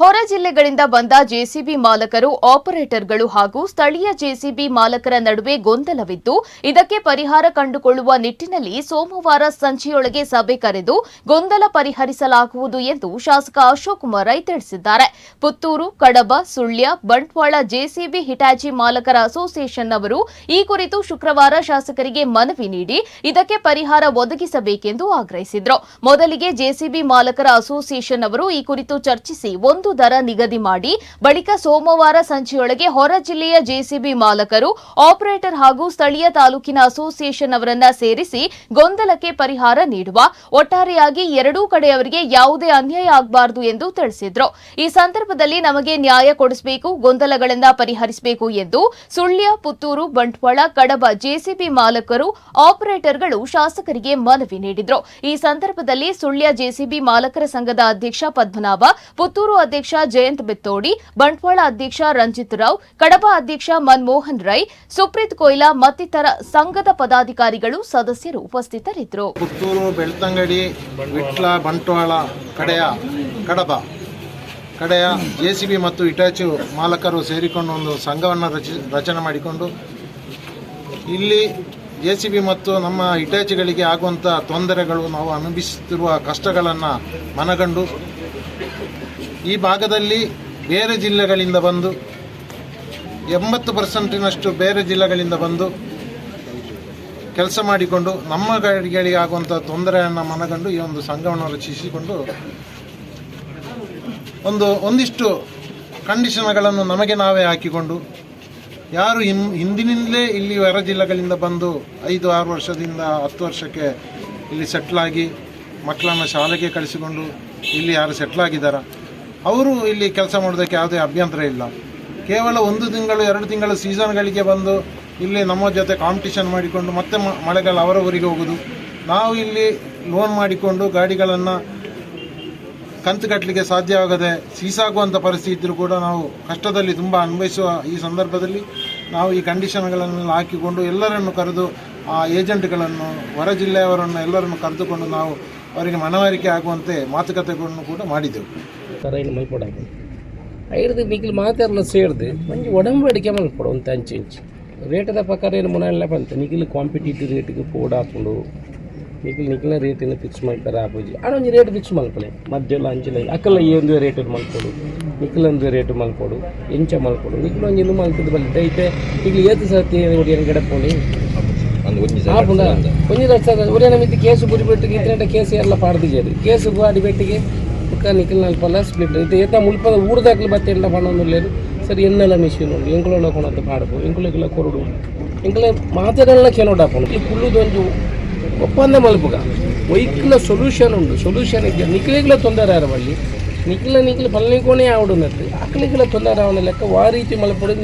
ಹೊರ ಜಿಲ್ಲೆಗಳಿಂದ ಬಂದ ಜೆಸಿಬಿ ಮಾಲಕರು, ಆಪರೇಟರ್ಗಳು ಹಾಗೂ ಸ್ಥಳೀಯ ಜೆಸಿಬಿ ಮಾಲಕರ ನಡುವೆ ಗೊಂದಲವಿದ್ದು, ಇದಕ್ಕೆ ಪರಿಹಾರ ಕಂಡುಕೊಳ್ಳುವ ನಿಟ್ಟಿನಲ್ಲಿ ಸೋಮವಾರ ಸಂಜೆಯೊಳಗೆ ಸಭೆ ಕರೆದು ಗೊಂದಲ ಪರಿಹರಿಸಲಾಗುವುದು ಎಂದು ಶಾಸಕ ಅಶೋಕ್ ಕುಮಾರ್ ರೈ ತಿಳಿಸಿದ್ದಾರೆ. ಪುತ್ತೂರು, ಕಡಬ, ಸುಳ್ಯ, ಬಂಟ್ವಾಳ ಜೆಸಿಬಿ ಹಿಟಾಚಿ ಮಾಲಕರ ಅಸೋಸಿಯೇಷನ್ ಅವರು ಈ ಕುರಿತು ಶುಕ್ರವಾರ ಶಾಸಕರಿಗೆ ಮನವಿ ನೀಡಿ ಇದಕ್ಕೆ ಪರಿಹಾರ ಒದಗಿಸಬೇಕೆಂದು ಆಗ್ರಹಿಸಿದರು. ಮೊದಲಿಗೆ ಜೆಸಿಬಿ ಮಾಲಕರ ಅಸೋಸಿಯೇಷನ್ ಅವರು ಈ ಕುರಿತು ಚರ್ಚಿಸಿ ಒಂದು ದರ ನಿಗದಿ ಮಾಡಿ ಬಳಿಕ ಸೋಮವಾರ ಸಂಜೆಯೊಳಗೆ ಹೊರ ಜಿಲ್ಲೆಯ ಜೆಸಿಬಿ ಮಾಲಕರು, ಆಪರೇಟರ್ ಹಾಗೂ ಸ್ಥಳೀಯ ತಾಲೂಕಿನ ಅಸೋಸಿಯೇಷನ್ ಅವರನ್ನ ಸೇರಿಸಿ ಗೊಂದಲಕ್ಕೆ ಪರಿಹಾರ ನೀಡುವ ಒಟ್ಟಾರೆಯಾಗಿ ಎರಡೂ ಕಡೆಯವರಿಗೆ ಯಾವುದೇ ಅನ್ಯಾಯ ಆಗಬಾರದು ಎಂದು ತಿಳಿಸಿದ್ರು. ಈ ಸಂದರ್ಭದಲ್ಲಿ ನಮಗೆ ನ್ಯಾಯ ಕೊಡಿಸಬೇಕು ಗೊಂದಲಗಳಿಂದ ಪರಿಹರಿಸಬೇಕು ಎಂದು ಸುಳ್ಯ, ಪುತ್ತೂರು, ಬಂಟ್ವಾಳ, ಕಡಬ ಜೆಸಿಬಿ ಮಾಲಕರು, ಆಪರೇಟರ್ಗಳು ಶಾಸಕರಿಗೆ ಮನವಿ ನೀಡಿದ್ರು. ಈ ಸಂದರ್ಭದಲ್ಲಿ ಸುಳ್ಯ ಜೆಸಿಬಿ ಮಾಲಕರ ಸಂಘದ ಅಧ್ಯಕ್ಷ ಪದ್ಮನಾಭ, ಪುತ್ತೂರು ಅಧ್ಯಕ್ಷ ಜಯಂತ್ ಬೆತ್ತೋಡಿ, ಬಂಟ್ವಾಳ ಅಧ್ಯಕ್ಷ ರಂಜಿತ್ ರಾವ್, ಕಡಬ ಅಧ್ಯಕ್ಷ ಮನ್ಮೋಹನ್ ರೈ, ಸುಪ್ರೀತ್ ಕೊಯ್ಲಾ ಮತ್ತಿತರ ಸಂಘದ ಪದಾಧಿಕಾರಿಗಳು ಸದಸ್ಯರು ಉಪಸ್ಥಿತರಿದ್ದರು. ಪುತ್ತೂರು, ಬೆಳ್ತಂಗಡಿ, ವಿಟ್ಲ, ಬಂಟ್ವಾಳ ಕಡೆಯ ಕಡಬ ಕಡೆಯ ಜೆಸಿಬಿ ಮತ್ತು ಇಟಾಚು ಮಾಲಕರು ಸೇರಿಕೊಂಡು ಒಂದು ಸಂಘವನ್ನು ರಚಿ, ರಚನೆ ಮಾಡಿಕೊಂಡು ಇಲ್ಲಿ ಜೆ ಸಿ ಬಿ ಮತ್ತು ನಮ್ಮ ಇಟಾಚಿಗಳಿಗೆ ಆಗುವಂಥ ತೊಂದರೆಗಳು ನಾವು ಅನುಭವಿಸುತ್ತಿರುವ ಕಷ್ಟಗಳನ್ನು ಮನಗಂಡು ಈ ಭಾಗದಲ್ಲಿ ಬೇರೆ ಜಿಲ್ಲೆಗಳಿಂದ ಬಂದು ಎಂಬತ್ತು ಪರ್ಸೆಂಟಿನಷ್ಟು ಬೇರೆ ಜಿಲ್ಲೆಗಳಿಂದ ಬಂದು ಕೆಲಸ ಮಾಡಿಕೊಂಡು ನಮ್ಮ ಗಾಡಿಗಳಿಗೆ ಆಗುವಂಥ ತೊಂದರೆಯನ್ನು ಮನಗಂಡು ಈ ಒಂದು ಸಂಘವನ್ನು ರಚಿಸಿಕೊಂಡು ಒಂದು ಒಂದಿಷ್ಟು ಕಂಡೀಷನ್ಗಳನ್ನು ನಮಗೆ ನಾವೇ ಹಾಕಿಕೊಂಡು ಯಾರು ಹಿಂ, ಹಿಂದಿನಿಂದಲೇ ಇಲ್ಲಿ ಹೊರ ಜಿಲ್ಲೆಗಳಿಂದ ಬಂದು ಐದು, ಆರು ವರ್ಷದಿಂದ ಹತ್ತು ವರ್ಷಕ್ಕೆ ಇಲ್ಲಿ ಸೆಟ್ಲಾಗಿ ಮಕ್ಕಳನ್ನು ಶಾಲೆಗೆ ಕಳಿಸಿಕೊಂಡು ಇಲ್ಲಿ ಯಾರು ಸೆಟ್ಲಾಗಿದ್ದಾರ ಅವರು ಇಲ್ಲಿ ಕೆಲಸ ಮಾಡೋದಕ್ಕೆ ಯಾವುದೇ ಅಭ್ಯಂತರ ಇಲ್ಲ. ಕೇವಲ ಒಂದು ತಿಂಗಳು, ಎರಡು ತಿಂಗಳು ಸೀಸನ್ಗಳಿಗೆ ಬಂದು ಇಲ್ಲಿ ನಮ್ಮ ಜೊತೆ ಕಾಂಪಿಟಿಷನ್ ಮಾಡಿಕೊಂಡು ಮತ್ತೆ ಮಳೆಗಾಲ ಅವರ ಊರಿಗೆ ಹೋಗೋದು. ನಾವು ಇಲ್ಲಿ ಲೋನ್ ಮಾಡಿಕೊಂಡು ಗಾಡಿಗಳನ್ನು ಕಂತು ಕಟ್ಟಲಿಕ್ಕೆ ಸಾಧ್ಯವಾಗದೆ ಸೀಸಾಗುವಂಥ ಪರಿಸ್ಥಿತಿ ಇದ್ದರೂ ಕೂಡ ನಾವು ಕಷ್ಟದಲ್ಲಿ ತುಂಬ ಅನುಭವಿಸುವ ಈ ಸಂದರ್ಭದಲ್ಲಿ ನಾವು ಈ ಕಂಡೀಷನ್ಗಳನ್ನೆಲ್ಲ ಹಾಕಿಕೊಂಡು ಎಲ್ಲರನ್ನು ಕರೆದು ಆ ಏಜೆಂಟ್ಗಳನ್ನು ಹೊರ ಜಿಲ್ಲೆಯವರನ್ನು ಎಲ್ಲರನ್ನು ಕರೆದುಕೊಂಡು ನಾವು ಅವರಿಗೆ ಮನವರಿಕೆ ಆಗುವಂತೆ ಮಾತುಕತೆಗಳನ್ನು ಕೂಡ ಮಾಡಿದೆವು ತರೈನ ಮಲ್ಪಡಾಗಿ ಐದು ಮಿಗಿಲು ಮಾತಾಡಲ್ಲ ಸೇರಿದೆ ಮಂಜು ಒಡಂಬಡಿಕೆ ಮಲ್ಪಡು ಒಂದು ಅಂಚೆ ಇಂಚು ರೇಟದ ಪ್ರಕಾರ ಏನು ಮುನಾಳೆಲ್ಲ ಬಂತು? ನಿಗಿಲು ಕಾಂಪಿಟೇಟಿವ್ ರೇಟಿಗೆ ಕೂಡ ಹಾಕೊಂಡು, ನಿಖಿಲ್ ನಿಗಿಲ ರೇಟಿನ ಫಿಕ್ಸ್ ಮಾಡ್ತಾರೆ ಆಪೋಜಿ ಒಂದು ರೇಟ್ ಫಿಕ್ಸ್ ಮಲ್ಪಲೆ ಮಧ್ಯೆಲ್ಲ, ಅಂಚಿಲ್ಲ ಅಕ್ಕಲ್ಲ ಈ ಒಂದು ರೇಟ್ ನಿಖಿಲ್ ಒಂದು ರೇಟ್ ಮಲ್ಕೊಡು ಎಂಚ ಮಲ್ಕೊಡು ನಿಖಿಲ್ ಒಂದು ಇನ್ನು ಮಲ್ತದ್ದು ಬಲ್ಲಿ. ದೈತೆ ಈಗ ಏತು ಸರ್ತಿ ಏನು ಗಡಪೋಲಿ ಆಪುಂಡ ಒಂಜಿ ಲಕ್ಷ ಒರೇನ ಮಿತಿ ಕೇಸು ಬುರಿಬೆಟ್ಟಿಗೆ ಇತ್ತಿನ ಕೇಸು ಎಲ್ಲ ಪಾಡ್ದಿಜೇದು ಕೇಸು ಬಾಡಿ ಬೆಟ್ಟಿಗೆ ಬುಕ್ಕ ನಿಖಿಲ್ ನಲ್ಪಲ್ಲ ಸ್ಪ್ಲಿಟ್ ಇದು ಮುಲ್ಪದ ಊರ್ದಾಕ್ಲು ಬತ್ತೆ ಎಲ್ಲ ಪಣ್ಣೊಂದು లేదు ಸರಿ ಎನ್ನೆಲ್ಲ ಮಿಷಿನ್ ಉಂಡು ಎಂಕುಲ ಕೊಣತ್ತು ಪಾಡಪು. ಎಂಕುಲಕ್ಕೆಲ್ಲ ಕೊರಡು ಎಂಕುಲ ಮಾತೆಲ್ಲ ಕೆನೋಡಾಪುಂಡು ಈ ಕುಳ್ಳುದೊಂದು ಒಪ್ಪಂದ ಮಲ್ಪುಗ. ವೈಕ್ಲ ಸೊಲ್ಯೂಷನ್ ಉಂಡು ಸೊಲ್ಯೂಷನ್ ಇದೆ ನಿಖಿಲಿಗಳ ತೊಂದರೆ ಬಳ್ಳಿ. ನಿಖಿಲ ನಿಖಿಲ ಪಲ್ನಿಕೋಣೆ ಆವಡು ನತ್ತು ಅಕ್ಕಲಿಗಳ ತೊಂದರೆ ಅವನ ಲೆಕ್ಕ ವಾ ರೀತಿ ಮಲ್ಪಡು.